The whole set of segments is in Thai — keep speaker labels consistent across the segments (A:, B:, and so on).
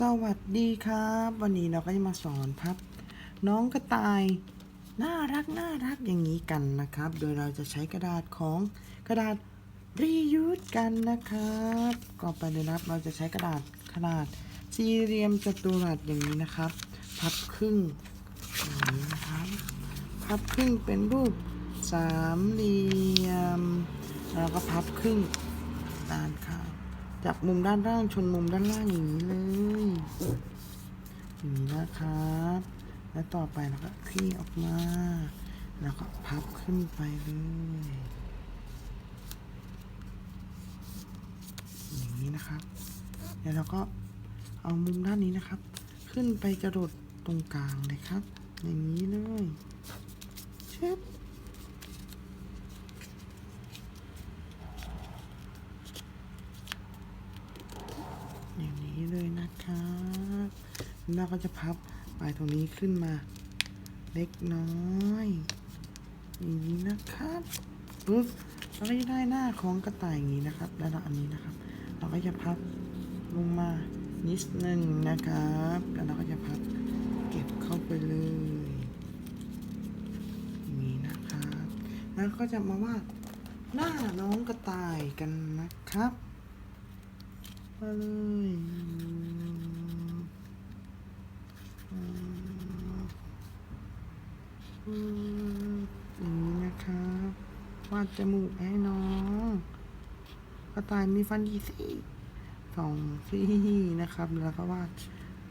A: สวัสดีครับ วันนี้เราก็จะมาสอนพับ น้องกระต่ายน่ารักน่ารักอย่างนี้กันนะครับ โดยเราจะใช้กระดาษของกระดาษรียูสกันนะครับก่อนไปเลยนะครับเราจะใช้กระดาษขนาดสี่เหลี่ยมจัตุรัสอย่างนี้นะครับ พับครึ่งอย่างนี้นะครับพับครึ่งเป็นรูปสามเหลี่ยมแล้วก็พับครึ่งด้านข้าง จับมุมด้านล่างชนมุมด้านล่างอย่างนี้เลย อย่างนี้นะครับ แล้วต่อไปเราก็คลี่ออกมา แล้วก็พับขึ้นไปเลยอย่างนี้นะครับ แล้วเราก็เอามุมด้านนี้นะครับ ขึ้นไปกระโดดตรงกลางเลยครับ อย่างนี้เลยเช็ด อย่างนี้เลยนะครับ แล้วก็จะพับปลายตรงนี้ขึ้นมา เล็กน้อยอย่างนี้นะครับปุ๊บเราก็จะได้หน้าของกระต่ายอย่างนี้นะครับแล้วเราอันนี้นะครับ เราก็จะพับลงมานิดนึงนะครับ แล้วเราก็จะพับเก็บเข้าไปเลยอย่างนี้นะครับแล้วก็จะมาวาดหน้าน้องกระต่ายกันนะครับมาเลยอืม อย่างนี้นะครับวาดจมูกให้น้องกระต่ายมีฟันกี่ซี่สองซี่นะครับ แล้วก็วาด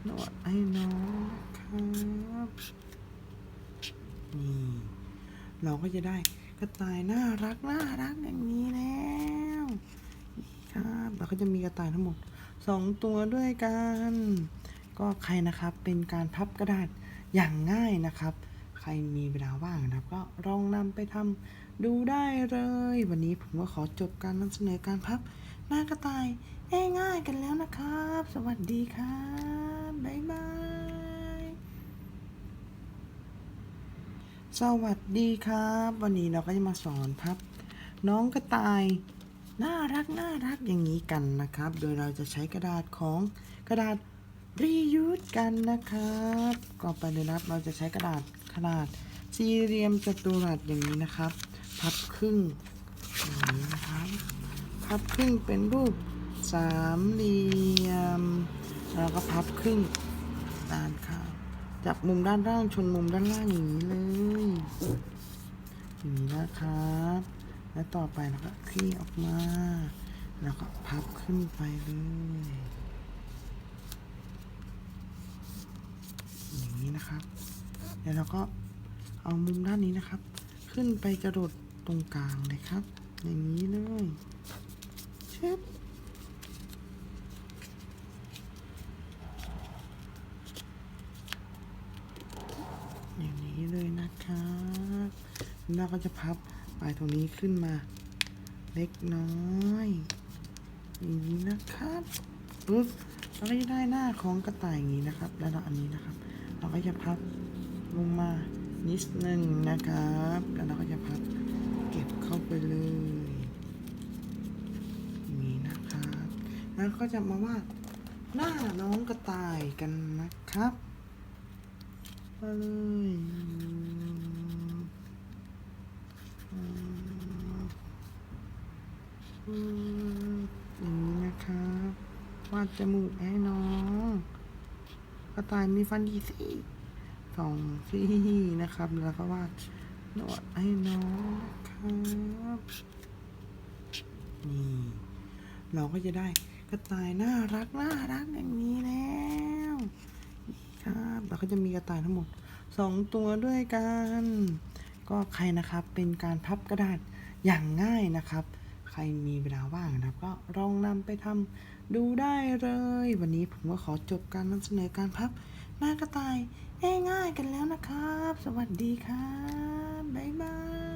A: หนวดให้น้องนะครับนี่เราก็จะได้กระต่ายน่ารักน่ารักอย่างนี้แล้วครับแล้วก็จะมีกระต่ายทั้งหมดสองตัวด้วยกัน ก็ใครนะครับเป็นการพับกระดาษอย่างง่ายนะครับ ครมีเวลาว่างนะครับ ก็ลองนำไปทำดูได้เลย วันนี้ผมก็ขอจบการนำเสนอการพับหน้ากระต่ายง่ายๆกันแล้วนะครับ สวัสดีครับบ๊ายบายสวัสดีครับ วันนี้เราก็จะมาสอนพับ น้องกระต่ายน่ารักน่ารักอย่างนี้กันนะครับ โดยเราจะใช้กระดาษของกระดาษรียูสกันนะครับก่อนไปเลยนะครับเราจะใช้กระดาษ ขนาดสี่เหลี่ยมจัตุรัสอย่างนี้นะครับ พับครึ่งอย่างนี้นะครับพับครึ่งเป็นรูปสามเหลี่ยมแล้วก็พับครึ่งด้านข้างจับมุมด้านล่างชนมุมด้านล่างอย่างนี้เลยอย่างนี้นะครับ แล้วต่อไปเราก็คลี่ออกมา แล้วก็พับขึ้นไปเลย อย่างนี้นะครับ แล้วเราก็เอามุมด้านนี้นะครับ ขึ้นไปกระโดดตรงกลางเลยครับ อย่างนี้เลยเช็ดอย่างนี้เลยนะครับแล้วก็จะพับปลายตรงนี้ขึ้นมาเล็กน้อยอย่างนี้นะครับปุ๊บเราก็จะได้หน้าของกระต่ายอย่างนี้นะครับ แล้วเราอันนี้นะครับ เราก็จะพับ ลงมานิดนึงนะครับแล้วเราก็จะพับเก็บเข้าไปเลยอย่างนี้นะครับแล้วก็จะมาวาดหน้าน้องกระต่ายกันนะครับมาเลยอืมอืมอย่างนี้นะครับวาดจมูกให้น้อง กระต่ายมีฟันกี่ซี่ สองซี่นะครับ แล้วก็วาดหนวดให้น้องนะครับ นี่ เราก็จะได้กระต่ายน่ารักน่ารักอย่างนี้แล้วนี่ครับเราก็จะมีกระต่ายทั้งหมดสองตัวด้วยกัน ก็ใครนะครับเป็นการพับกระดาษอย่างง่ายนะครับ ใครมีเวลาว่างนะครับ ก็ลองนำไปทำดูได้เลย วันนี้ผมก็ขอจบการนำเสนอการพับากระต่ายง่ายๆกันแล้วนะครับ สวัสดีครับ บ๊ายบาย